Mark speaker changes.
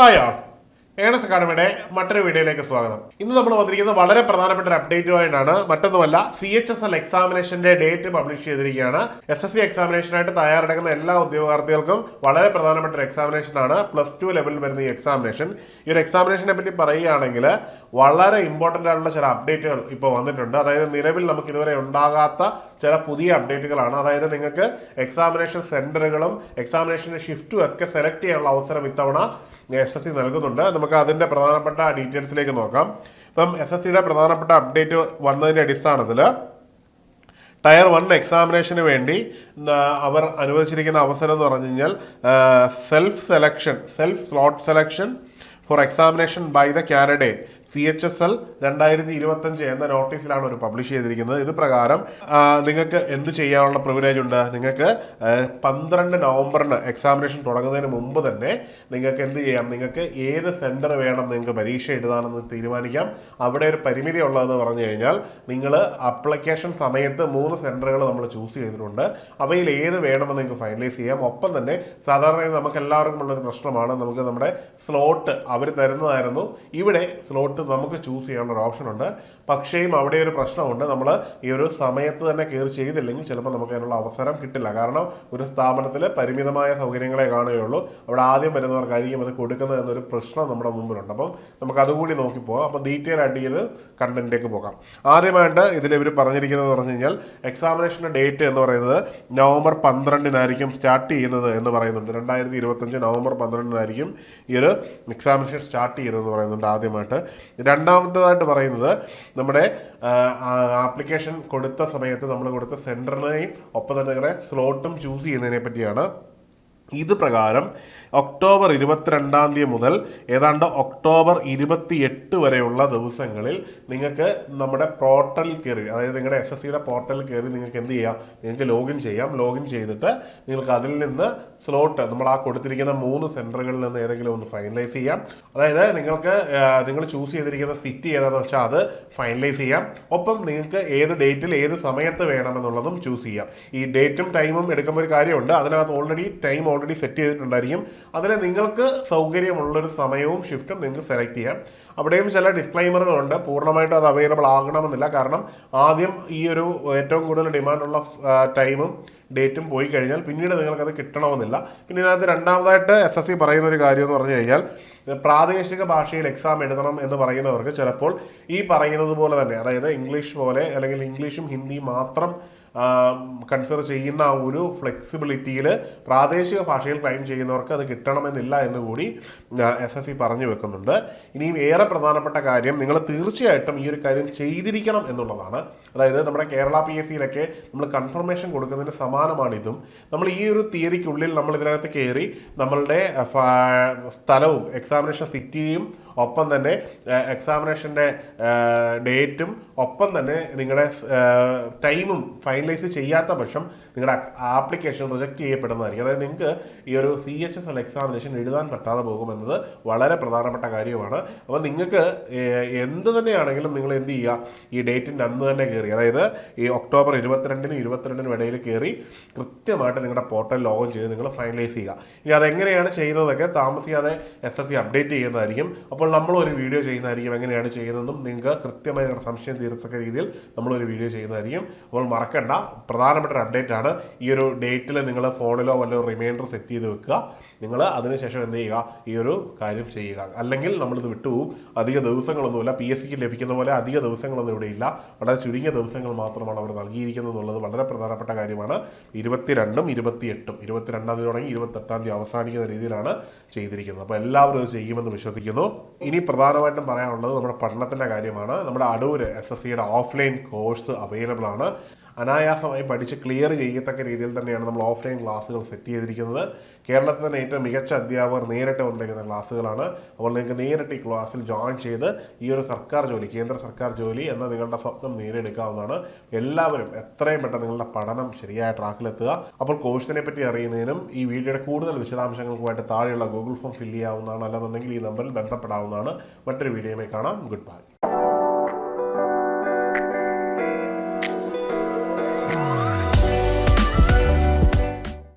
Speaker 1: Hi earnest അക്കാഡമിയുടെ മറ്റൊരു വീഡിയോയിലേക്ക് സ്വാഗതം. ഇന്ന് നമ്മൾ വന്നിരിക്കുന്നത് വളരെ പ്രധാനപ്പെട്ട ഒരു അപ്ഡേറ്റുമായിട്ടാണ് മറ്റൊന്നുമല്ല സി എച്ച് എസ് എൽ എക്സാമിനേഷന്റെ ഡേറ്റ് പബ്ലിഷ് ചെയ്തിരിക്കുകയാണ്. എസ് എസ് സി എക്സാമിനേഷനായിട്ട് തയ്യാറെടുക്കുന്ന എല്ലാ ഉദ്യോഗാർത്ഥികൾക്കും വളരെ പ്രധാനപ്പെട്ട ഒരു എക്സാമിനേഷൻ ആണ്. പ്ലസ് ടു ലെവലിൽ വരുന്ന ഈ എക്സാമിനേഷൻ ഈ ഒരു എക്സാമിനേഷനെ പറ്റി പറയുകയാണെങ്കിൽ വളരെ ഇമ്പോർട്ടന്റ് ആയിട്ടുള്ള ചില അപ്ഡേറ്റുകൾ ഇപ്പോൾ വന്നിട്ടുണ്ട്. അതായത് നിലവിൽ നമുക്ക് ഇതുവരെ ഉണ്ടാകാത്ത ചില പുതിയ അപ്ഡേറ്റുകളാണ് അതായത് നിങ്ങൾക്ക് എക്സാമിനേഷൻ സെന്ററുകളും എക്സാമിനേഷന്റെ ഷിഫ്റ്റും ഒക്കെ സെലക്ട് ചെയ്യാനുള്ള അവസരം ഇത്തവണ എസ് എസ് സി നൽകുന്നുണ്ട്. നമുക്ക് അതിന്റെ പ്രധാനപ്പെട്ട ഡീറ്റെയിൽസിലേക്ക് നോക്കാം. ഇപ്പം എസ് എസ് സിയുടെ പ്രധാനപ്പെട്ട അപ്ഡേറ്റ് വന്നതിന്റെ അടിസ്ഥാനത്തിൽ ടയർ വൺ എക്സാമിനേഷന് വേണ്ടി അവർ അനുവദിച്ചിരിക്കുന്ന അവസരം എന്ന് പറഞ്ഞു കഴിഞ്ഞാൽ self selection self slot selection for examination by the candidate C H S L രണ്ടായിരത്തി ഇരുപത്തഞ്ച് എന്ന നോട്ടീസിലാണ് ഒരു പബ്ലിഷ് ചെയ്തിരിക്കുന്നത്. ഇത് പ്രകാരം നിങ്ങൾക്ക് എന്ത് ചെയ്യാനുള്ള പ്രിവിലേജ് ഉണ്ട്? നിങ്ങൾക്ക് പന്ത്രണ്ട് നവംബറിന് എക്സാമിനേഷൻ തുടങ്ങുന്നതിന് മുമ്പ് തന്നെ നിങ്ങൾക്ക് എന്ത് ചെയ്യാം? നിങ്ങൾക്ക് ഏത് സെന്റർ വേണം നിങ്ങൾക്ക് പരീക്ഷ എഴുതാനെന്ന് തീരുമാനിക്കാം. അവിടെ ഒരു പരിമിതി ഉള്ളതെന്ന് പറഞ്ഞു കഴിഞ്ഞാൽ നിങ്ങൾ അപ്ലിക്കേഷൻ സമയത്ത് മൂന്ന് സെന്ററുകൾ നമ്മൾ ചൂസ് ചെയ്തിട്ടുണ്ട്. അവയിൽ ഏത് വേണമെന്ന് നിങ്ങൾക്ക് ഫൈനലൈസ് ചെയ്യാം. ഒപ്പം തന്നെ സാധാരണ നമുക്ക് എല്ലാവർക്കും ഉള്ളൊരു പ്രശ്നമാണ്. നമുക്ക് നമ്മുടെ സ്ലോട്ട് അവർ തരുന്നതായിരുന്നു. ഇവിടെ സ്ലോട്ട് നമുക്ക് ചൂസ് ചെയ്യാനുള്ള ഓപ്ഷൻ ഉണ്ട്. പക്ഷേയും അവിടെ ഒരു പ്രശ്നമുണ്ട്. നമ്മൾ ഈ ഒരു സമയത്ത് തന്നെ കയറി ചെയ്തില്ലെങ്കിൽ ചിലപ്പോൾ നമുക്ക് അതിനുള്ള അവസരം കിട്ടില്ല. കാരണം ഒരു സ്ഥാപനത്തിൽ പരിമിതമായ സൗകര്യങ്ങളെ കാണുകയുള്ളൂ. അവിടെ ആദ്യം വരുന്നവർക്കായിരിക്കും അത് കൊടുക്കുന്നത് എന്നൊരു പ്രശ്നം നമ്മുടെ മുമ്പിലുണ്ട്. അപ്പം നമുക്ക് അതുകൂടി നോക്കി പോകാം. അപ്പം ഡീറ്റെയിൽ ആയിട്ട് ഈ ഒരു കണ്ടന്റിലേക്ക് പോകാം. ആദ്യമായിട്ട് ഇതിൽ ഇവർ പറഞ്ഞിരിക്കുന്നത് പറഞ്ഞു കഴിഞ്ഞാൽ എക്സാമിനേഷന്റെ ഡേറ്റ് എന്ന് പറയുന്നത് നവംബർ പന്ത്രണ്ടിനായിരിക്കും സ്റ്റാർട്ട് ചെയ്യുന്നത് എന്ന് പറയുന്നുണ്ട്. രണ്ടായിരത്തി ഇരുപത്തഞ്ച് നവംബർ പന്ത്രണ്ടിനായിരിക്കും ഈ ഒരു എക്സാമിനേഷൻ സ്റ്റാർട്ട് ചെയ്യുന്നതെന്ന് പറയുന്നുണ്ട് ആദ്യമായിട്ട്. രണ്ടാമത്തേതായിട്ട് പറയുന്നത് നമ്മുടെ ആപ്ലിക്കേഷൻ കൊടുത്ത സമയത്ത് നമ്മൾ കൊടുത്ത സെന്ററിനെയും ഒപ്പം തന്നെ നിങ്ങളുടെ സ്ലോട്ടും ചൂസ് ചെയ്യുന്നതിനെ പറ്റിയാണ് ഇത് പ്രകാരം ഒക്ടോബർ ഇരുപത്തിരണ്ടാം തീയതി മുതൽ ഏതാണ്ട് ഒക്ടോബർ ഇരുപത്തിയെട്ട് വരെയുള്ള ദിവസങ്ങളിൽ നിങ്ങൾക്ക് നമ്മുടെ പോർട്ടലിൽ കയറി അതായത് നിങ്ങളുടെ എസ് എസ് സിയുടെ പോർട്ടലിൽ കയറി നിങ്ങൾക്ക് എന്ത് ചെയ്യാം? നിങ്ങൾക്ക് ലോഗിൻ ചെയ്യാം. ലോഗിൻ ചെയ്തിട്ട് നിങ്ങൾക്ക് അതിൽ നിന്ന് സ്ലോട്ട് നമ്മൾ ആ കൊടുത്തിരിക്കുന്ന മൂന്ന് സെന്ററുകളിൽ നിന്ന് ഏതെങ്കിലും ഒന്ന് ഫൈനലൈസ് ചെയ്യാം. അതായത് നിങ്ങൾക്ക് നിങ്ങൾ ചൂസ് ചെയ്തിരിക്കുന്ന സിറ്റി ഏതാണെന്ന് വെച്ചാൽ അത് ഫൈനലൈസ് ചെയ്യാം. ഒപ്പം നിങ്ങൾക്ക് ഏത് ഡേറ്റിൽ ഏത് സമയത്ത് വേണമെന്നുള്ളതും ചൂസ് ചെയ്യാം. ഈ ഡേറ്റും ടൈമും എടുക്കുമ്പോൾ ഒരു കാര്യമുണ്ട്. അതിനകത്ത് ഓൾറെഡി ടൈം ഓൾറെഡി സെറ്റ് ചെയ്തിട്ടുണ്ടായിരിക്കും. അതിൽ നിങ്ങൾക്ക് സൗകര്യമുള്ളൊരു സമയവും ഷിഫ്റ്റും നിങ്ങൾക്ക് സെലക്ട് ചെയ്യാം. അവിടെയും ചില ഡിസ്ക്ലൈമറുകളുണ്ട് പൂർണമായിട്ടും അത് അവൈലബിൾ ആകണമെന്നില്ല. കാരണം ആദ്യം ഈ ഒരു ഏറ്റവും കൂടുതൽ ഡിമാൻഡുള്ള ടൈമും ഡേറ്റും പോയി കഴിഞ്ഞാൽ പിന്നീട് നിങ്ങൾക്കത് കിട്ടണമെന്നില്ല. പിന്നെ ഇതിനകത്ത് രണ്ടാമതായിട്ട് എസ് എസ് സി പറയുന്ന ഒരു കാര്യം എന്ന് പറഞ്ഞു കഴിഞ്ഞാൽ പ്രാദേശിക ഭാഷയിൽ എക്സാം എഴുതണം എന്ന് പറയുന്നവർക്ക് ചിലപ്പോൾ ഈ പറയുന്നത് പോലെ തന്നെ അതായത് ഇംഗ്ലീഷ് പോലെ അല്ലെങ്കിൽ ഇംഗ്ലീഷും ഹിന്ദിയും മാത്രം കൺസിഡർ ചെയ്യുന്ന ആ ഒരു ഫ്ലെക്സിബിലിറ്റിയിൽ പ്രാദേശിക ഭാഷയിൽ ക്ലെയിം ചെയ്യുന്നവർക്ക് അത് കിട്ടണമെന്നില്ല എന്ന് കൂടി എസ് എസ് സി പറഞ്ഞു വെക്കുന്നുണ്ട്. ഇനിയും ഏറെ പ്രധാനപ്പെട്ട കാര്യം നിങ്ങൾ തീർച്ചയായിട്ടും ഈ ഒരു കാര്യം ചെയ്തിരിക്കണം എന്നുള്ളതാണ്. അതായത് നമ്മുടെ കേരള പി എസ് സിയിലൊക്കെ നമ്മൾ കൺഫർമേഷൻ കൊടുക്കുന്നതിന് സമാനമാണിതും. നമ്മൾ ഈ ഒരു തിയറിക്കുള്ളിൽ നമ്മൾ ഇതിനകത്ത് കയറി നമ്മളുടെ സ്ഥലവും എക്സാമിനേഷൻ സിറ്റിയും ഒപ്പം തന്നെ എക്സാമിനേഷന്റെ ഡേറ്റും ഒപ്പം തന്നെ നിങ്ങളുടെ ടൈമും ഫൈനലൈസ് ചെയ്യാത്ത പക്ഷം നിങ്ങളുടെ ആപ്ലിക്കേഷൻ റിജക്റ്റ് ചെയ്യപ്പെടുന്നതായിരിക്കും. അതായത് നിങ്ങൾക്ക് ഈ ഒരു C H S L examination എഴുതാൻ പറ്റാതെ പോകുമെന്നത് വളരെ പ്രധാനപ്പെട്ട കാര്യമാണ്. അപ്പോൾ നിങ്ങൾക്ക് എന്ത് തന്നെയാണെങ്കിലും നിങ്ങൾ എന്ത് ചെയ്യുക? ഈ ഡേറ്റിന്റെ അന്ന് തന്നെ കയറി. അതായത് ഈ ഒക്ടോബർ ഇരുപത്തിരണ്ടിനും ഇരുപത്തിരണ്ടിനും ഇടയിൽ കയറി കൃത്യമായിട്ട് നിങ്ങളുടെ പോർട്ടൽ ലോഗിൻ ചെയ്ത് നിങ്ങൾ ഫൈനലൈസ് ചെയ്യുക. ഇനി അതെങ്ങനെയാണ് ചെയ്യുന്നതൊക്കെ താമസിയാതെ എസ് എസ് സി അപ്ഡേറ്റ് ചെയ്യുന്നതായിരിക്കും. അപ്പോൾ നമ്മളൊരു വീഡിയോ ചെയ്യുന്നതായിരിക്കും എങ്ങനെയാണ് ചെയ്യുന്നതെന്നും നിങ്ങൾക്ക് കൃത്യമായി നിങ്ങളുടെ സംശയം തീർത്തക്ക രീതിയിൽ നമ്മളൊരു വീഡിയോ ചെയ്യുന്നതായിരിക്കും. അപ്പോൾ മറക്കണ്ട. പ്രധാനപ്പെട്ട ഒരു അപ്ഡേറ്റ് ആണ് ഈ ഒരു ഡേറ്റിൽ നിങ്ങൾ ഫോണിലോ വല്ല റിമൈൻഡർ സെറ്റ് ചെയ്ത് വെക്കുക. നിങ്ങൾ അതിനുശേഷം എന്ത് ചെയ്യുക? ഈ ഒരു കാര്യം ചെയ്യുക. അല്ലെങ്കിൽ നമ്മളിത് വിട്ടുപോകും അധിക ദിവസങ്ങളൊന്നുമില്ല. പി എസ് സിക്ക് ലഭിക്കുന്ന പോലെ അധിക ദിവസങ്ങളൊന്നും ഇവിടെ ഇല്ല. വളരെ ചുരുങ്ങിയ ദിവസങ്ങൾ മാത്രമാണ് അവർ നൽകിയിരിക്കുന്നത് എന്നുള്ളത് വളരെ പ്രധാനപ്പെട്ട കാര്യമാണ്. ഇരുപത്തിരണ്ടും ഇരുപത്തിയെട്ടും. ഇരുപത്തിരണ്ടാം തീയതി തുടങ്ങി ഇരുപത്തെട്ടാം തീയതി അവസാനിക്കുന്ന രീതിയിലാണ് ചെയ്തിരിക്കുന്നത്. അപ്പോൾ എല്ലാവരും ഇത് ചെയ്യുമെന്ന് വിശ്വസിക്കുന്നു. ഇനി പ്രധാനമായിട്ടും പറയാനുള്ളത് നമ്മുടെ പഠനത്തിന്റെ കാര്യമാണ്. നമ്മുടെ അടൂർ എസ് എസ് സിയുടെ ഓഫ്ലൈൻ കോഴ്സ് അവൈലബിൾ ആണ്. അനായാസമായി പഠിച്ച് ക്ലിയർ ചെയ്യത്തക്ക രീതിയിൽ തന്നെയാണ് നമ്മൾ ഓഫ്ലൈൻ ക്ലാസ്സുകൾ സെറ്റ് ചെയ്തിരിക്കുന്നത്. കേരളത്തിൽ തന്നെ ഏറ്റവും മികച്ച അധ്യാപകർ നേരിട്ട് കൊണ്ടിരിക്കുന്ന ക്ലാസ്സുകളാണ് അപ്പോൾ നിങ്ങൾക്ക് നേരിട്ട് ഈ ക്ലാസ്സിൽ ജോയിൻ ചെയ്ത് ഈ ഒരു സർക്കാർ ജോലി കേന്ദ്ര സർക്കാർ ജോലി എന്ന നിങ്ങളുടെ സ്വപ്നം നേടിയെടുക്കാവുന്നതാണ്. എല്ലാവരും എത്രയും പെട്ടെന്ന് നിങ്ങളുടെ പഠനം ശരിയായ ട്രാക്കിലെത്തുക അപ്പോൾ കോഴ്സിനെ പറ്റി അറിയുന്നതിനും ഈ വീഡിയോയുടെ കൂടുതൽ വിശദാംശങ്ങൾക്കുമായിട്ട് താഴെയുള്ള ഗൂഗിൾ ഫോം ഫില്ല് ചെയ്യാവുന്നതാണ്. അല്ലെന്നുണ്ടെങ്കിൽ ഈ നമ്പറിൽ ബന്ധപ്പെടാവുന്നതാണ്. മറ്റൊരു വീഡിയോയുമായി കാണാം. Good bye